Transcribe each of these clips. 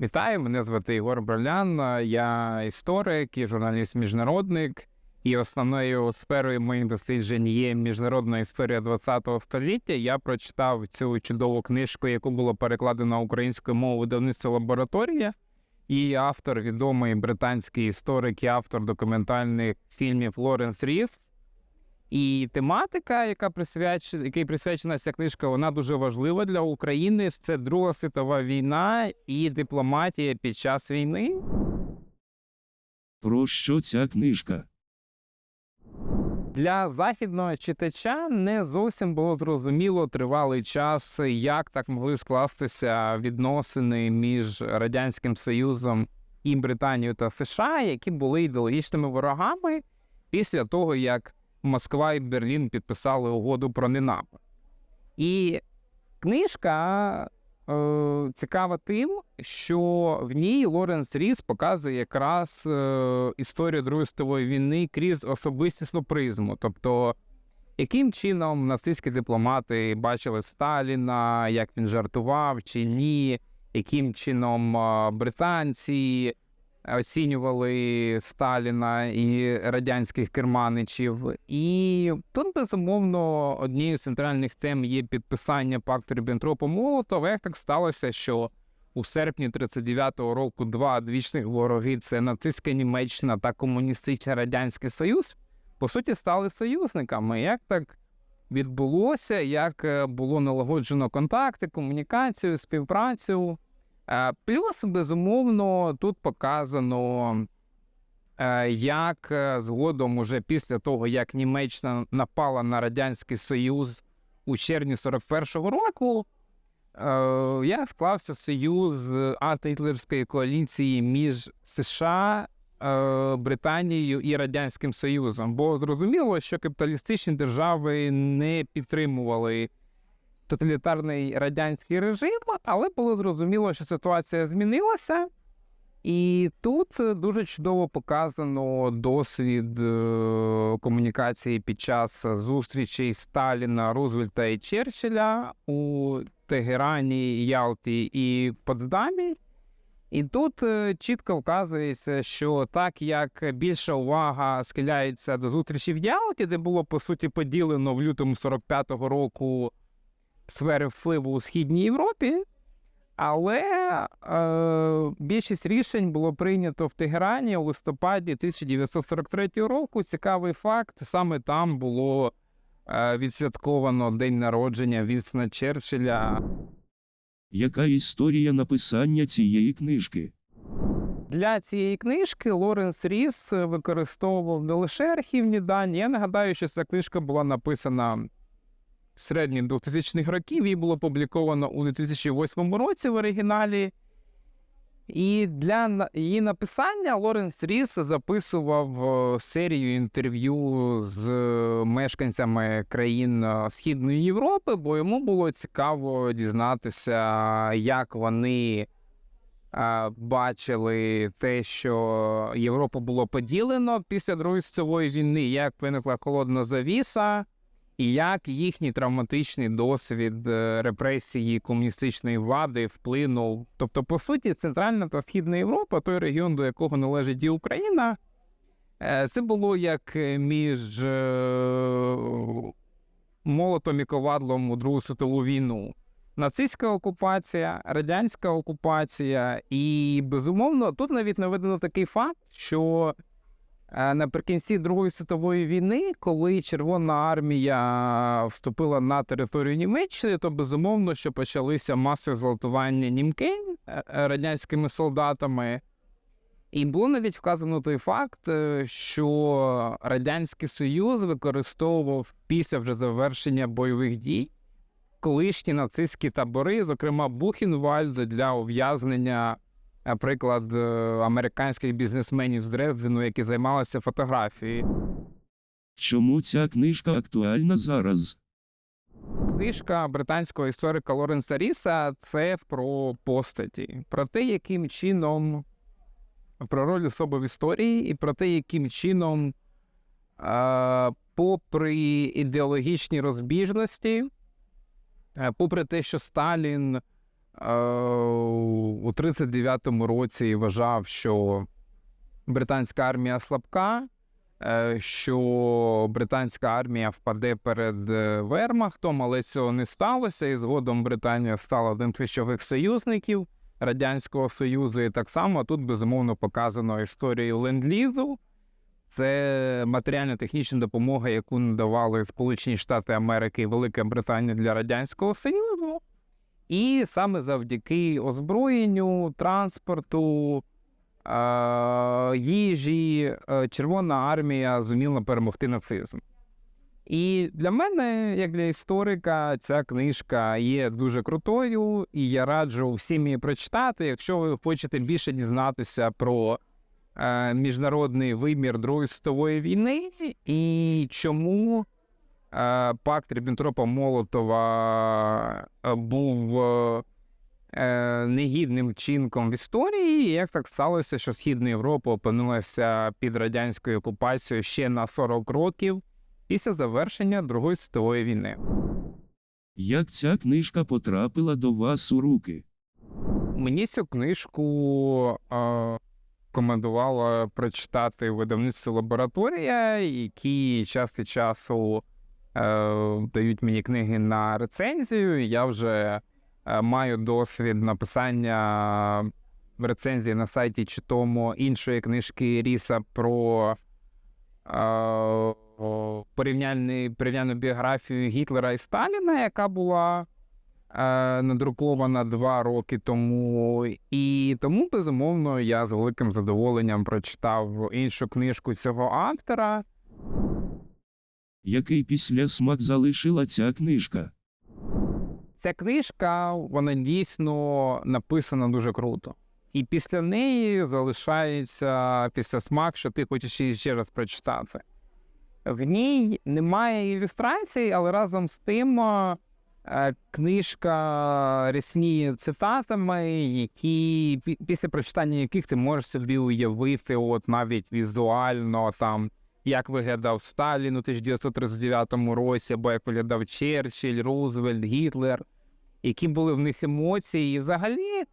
Вітаю, мене звати Ігор Бролян. Я історик і журналіст-міжнародник. І основною сферою моїх досліджень є міжнародна історія ХХ століття. Я прочитав цю чудову книжку, яку було перекладено українською мовою видавництва лабораторія. І автор, відомий британський історик і автор документальних фільмів Лоренс Ріс. І тематика, яка присвячена, якій присвячена ця книжка, вона дуже важлива для України. Це Друга світова війна і дипломатія під час війни. Про що ця книжка? Для західного читача не зовсім було зрозуміло тривалий час, як так могли скластися відносини між Радянським Союзом і Британією та США, які були ідеологічними ворогами після того, як Москва і Берлін підписали угоду про ненапад. І книжка е, цікава тим, що в ній Лоренс Ріс показує якраз е, історію Другої світової війни крізь особистісну призму. Тобто, яким чином нацистські дипломати бачили Сталіна, як він жартував чи ні, яким чином е, британці оцінювали Сталіна і радянських керманичів. І тут, безумовно, однією з центральних тем є підписання пакту Ріббентропа Молотова. Як так сталося, що у серпні 39-го року два двічних вороги це нацистська Німеччина та комуністичний Радянський Союз, по суті, стали союзниками. Як так відбулося, як е, було налагоджено контакти, комунікацію, співпрацю? Е, Плюс, безумовно, тут показано, е, як е, згодом, уже після того, як Німеччина напала на Радянський Союз у червні 41-го року, як склався союз антигітлерської коаліції між США, Британією і Радянським Союзом. Бо зрозуміло, що капіталістичні держави не підтримували тоталітарний радянський режим, але було зрозуміло, що ситуація змінилася. І тут е, дуже чудово показано досвід е, комунікації під час зустрічей Сталіна, Рузвельта і Черчилля у Тегерані, Ялті і Потсдамі. І тут е, чітко вказується, що так як більша увага схиляється до зустрічі в Ялті, де було по суті поділено в лютому 45-го року сфери впливу у східній Європі, але е, більшість рішень було прийнято в Тегерані у листопаді 1943 року. Цікавий факт: саме там було е, відсвятковано день народження Вінстона Черчилля. Яка історія написання цієї книжки? Для цієї книжки Лоренс Ріс використовував не лише архівні дані. Я нагадаю, що ця книжка була написана в середні 2000-х років. Її було опубліковано у 2008 році в оригіналі. І для її написання Лоренс Ріс записував е, серію інтерв'ю з е, мешканцями країн е, Східної Європи, бо йому було цікаво дізнатися, як вони бачили те, що Європу було поділено після Другої світової війни, як виникла холодна завіса, і як їхній травматичний досвід е, репресії комуністичної влади вплинув. Тобто, по суті, Центральна та Східна Європа, той регіон, до якого належить і Україна, е, це було як е, між молотом і ковадлом у Другу світову війну. Нацистська окупація, радянська окупація, і безумовно тут навіть наведено такий факт, що наприкінці Другої світової війни, коли Червона армія вступила на територію Німеччини, то безумовно, що почалися масові зґвалтування німкень е, е, радянськими солдатами. І було навіть вказано той факт, е, що Радянський Союз використовував після вже завершення бойових дій колишні нацистські табори, зокрема Бухенвальд, для ув'язнення, наприклад, е, американських бізнесменів з Дрездену, які займалися фотографією. Чому ця книжка актуальна зараз? Книжка британського історика Лоренса Ріса це про постаті, про те, яким чином про роль особи в історії, і про те, яким чином, е, попри ідеологічні розбіжності, е, попри те, що Сталін у 39-му році вважав, що британська армія слабка, е, що британська армія впаде перед е, Вермахтом, але цього не сталося. І згодом Британія стала одним з ключових союзників Радянського Союзу. І так само тут безумовно показано історію ленд-лізу. Це матеріально-технічна допомога, яку надавали Сполучені Штати Америки і Велика Британія для Радянського Союзу. І саме завдяки озброєнню, транспорту, їжі, е, Червона армія зуміла перемогти нацизм. І для мене, як для історика, ця книжка є дуже крутою, і я раджу всім її прочитати, якщо ви хочете більше дізнатися про е, міжнародний вимір Другої світової війни і чому пакт Ріббентропа Молотова е, був е, е, негідним вчинком в історії, і як так сталося, що Східна Європа опинилася під радянською окупацією ще на 40 років після завершення Другої світової війни. Як ця книжка потрапила до вас у руки? Мені цю книжку е, командувало прочитати видавництво лабораторія, які час від часу е, дають мені книги на рецензію. Я вже е, маю досвід написання рецензії на сайті чи тому іншої книжки Ріса про е, порівняльну біографію Гітлера і Сталіна, яка була е, надрукована два роки тому. І тому, безумовно, я з великим задоволенням прочитав іншу книжку цього автора. Який післясмак залишила ця книжка? Ця книжка, вона дійсно написана дуже круто. І після неї залишається після смак, що ти хочеш її ще раз прочитати. В ній немає ілюстрацій, але разом з тим е, книжка рясніє цитатами, які після прочитання яких ти можеш собі уявити, от навіть візуально там, як виглядав Сталін у 1939 році, або як виглядав Черчилль, Рузвельт, Гітлер, які були в них емоції. І взагалі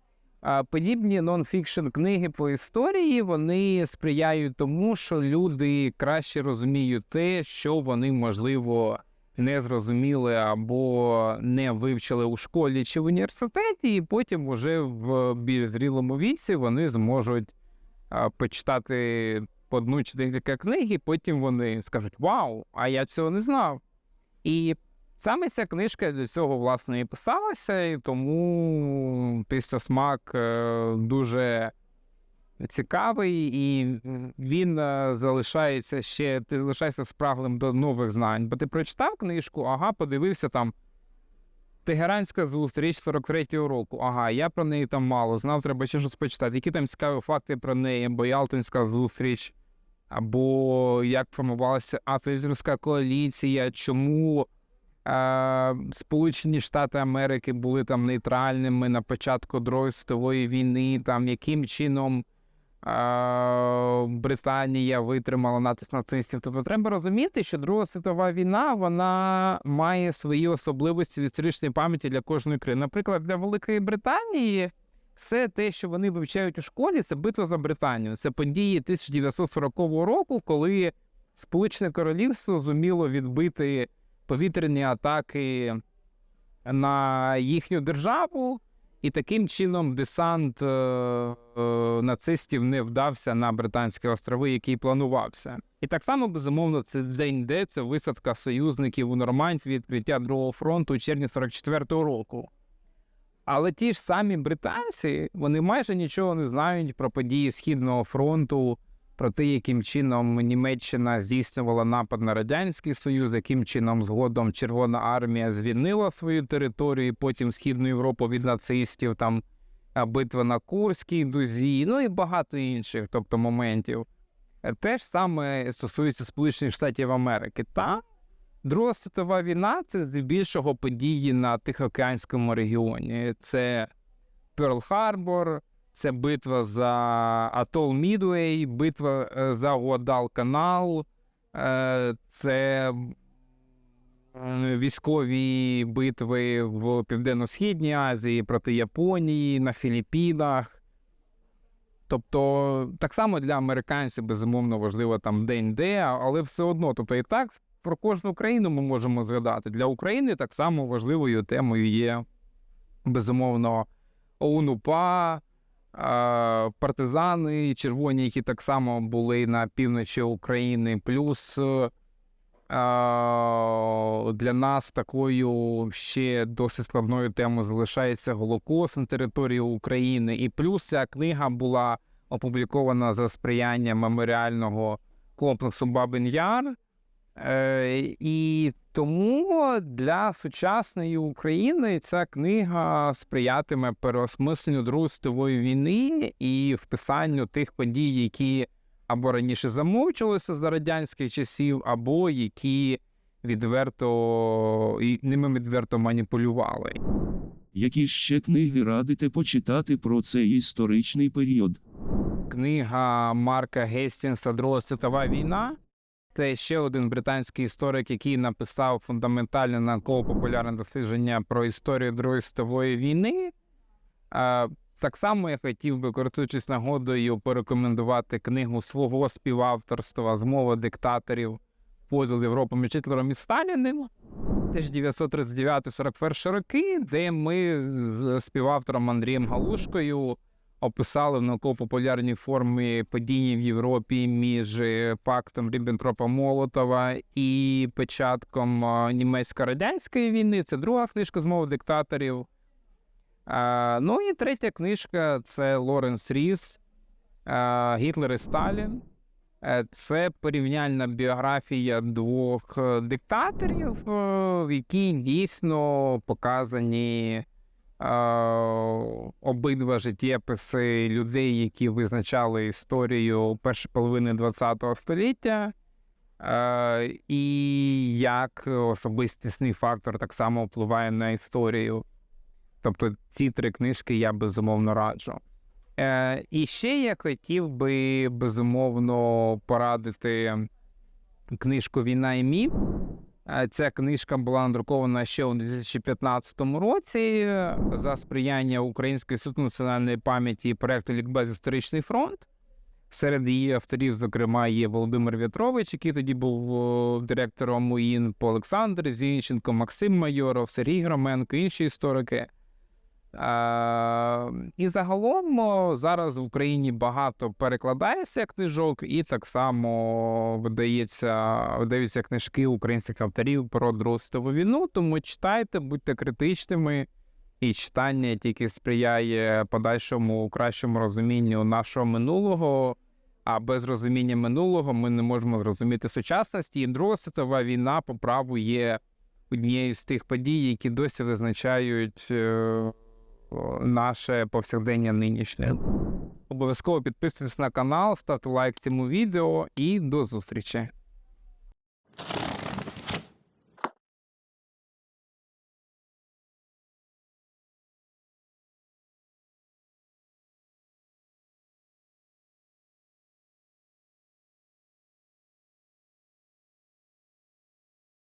подібні нон-фікшн книги по історії вони сприяють тому, що люди краще розуміють те, що вони, можливо, не зрозуміли або не вивчили у школі чи в університеті, і потім уже в більш зрілому віці вони зможуть почитати по одну чи декілька книг, і потім вони скажуть: Вау, а я цього не знав. І саме ця книжка для цього власне і писалася, і тому після смак е, дуже цікавий, і він е, залишається ще, ти залишаєшся спраглим до нових знань. Бо ти прочитав книжку, ага, подивився там. Тегеранська зустріч 43-го року. Ага, я про неї там мало знав, треба ще щось почитати. Які там цікаві факти про неї, або Ялтинська зустріч, або як формувалася Атомська коаліція, чому е, Сполучені Штати Америки були там нейтральними на початку Другої світової війни, там яким чином е, Британія витримала натиск нацистів. Тобто треба розуміти, що Друга світова війна вона має свої особливості в історичній пам'яті для кожної країни. Наприклад, для Великої Британії все те, що вони вивчають у школі, це битва за Британію. Це події 1940 року, коли Сполучене Королівство зуміло відбити повітряні атаки на їхню державу, і таким чином десант е, е, нацистів не вдався на Британські острови, який планувався. І так само, безумовно, це день Д, це висадка союзників у Нормандії, відкриття Другого фронту у червні 44-го року. Але ті ж самі британці вони майже нічого не знають про події Східного фронту, про те, яким чином Німеччина здійснювала напад на Радянський Союз, яким чином згодом Червона армія звільнила свою територію, і потім Східну Європу від нацистів, там битва на Курській дузі, ну і багато інших, тобто моментів. Те ж саме стосується Сполучених Штатів Америки. Та Друга світова війна це здебільшого події на Тихоокеанському регіоні. Це Перл-Харбор, це битва за Атол Мідуей, битва е, за Гуадал-Канал, е, це військові битви в Південно-Східній Азії проти Японії, на Філіппінах. Тобто, так само для американців, безумовно, важливо там день-де, але все одно, тобто і так про кожну країну ми можемо згадати. Для України так само важливою темою є, безумовно, ОУН-УПА, партизани червоні, які так само були на півночі України, плюс е, для нас такою ще досить складною темою залишається Голокост на території України. І плюс ця книга була опублікована за сприяння меморіального комплексу Бабин Яр. Е, і тому для сучасної України ця книга сприятиме переосмисленню Другої світової війни і вписанню тих подій, які або раніше замовчувалися за радянських часів, або які відверто і ними відверто маніпулювали. Які ще книги радите почитати про цей історичний період? Книга Марка Гестінса Друга світова війна. Це ще один британський історик, який написав фундаментальне науково-популярне дослідження про історію Другої світової війни. Так само я хотів би, користуючись нагодою, порекомендувати книгу свого співавторства Змова диктаторів поділ Європи між Гітлером і Сталіним 1939-41 роки, де ми з співавтором Андрієм Галушкою описали в науково-популярній формі події в Європі між е, пактом Ріббентропа-Молотова і початком е, німецько-радянської війни. Це друга книжка змови диктаторів. Е, Ну і третя книжка це Лоренс Ріс е, Гітлер і Сталін. Це порівняльна біографія двох диктаторів, в якій дійсно показані обидва життєписи людей, які визначали історію першої половини ХХ століття, і як особистісний фактор так само впливає на історію. Тобто ці три книжки я безумовно раджу. Е, і ще я хотів би безумовно порадити книжку Війна і міф. Е, Ця книжка була надрукована ще у 2015 році е, за сприяння Української суд національної пам'яті і проекту Лікбез Історичний фронт. Серед її авторів, зокрема, є Володимир В'ятрович, який тоді був директором УІН, по Олександр Зінченко, Максим Майоров, Сергій Громенко, інші історики. Е, і загалом зараз в Україні багато перекладається книжок, і так само видається, видаються книжки українських авторів про Другу війну. Тому читайте, будьте критичними, і читання тільки сприяє подальшому кращому розумінню нашого минулого. А без розуміння минулого ми не можемо зрозуміти сучасності. І Друга світова війна по праву є однією з тих подій, які досі визначають наше повсякдення нинішнє. Ем. Обов'язково підписуйтесь на канал, ставте лайк цьому відео і до зустрічі.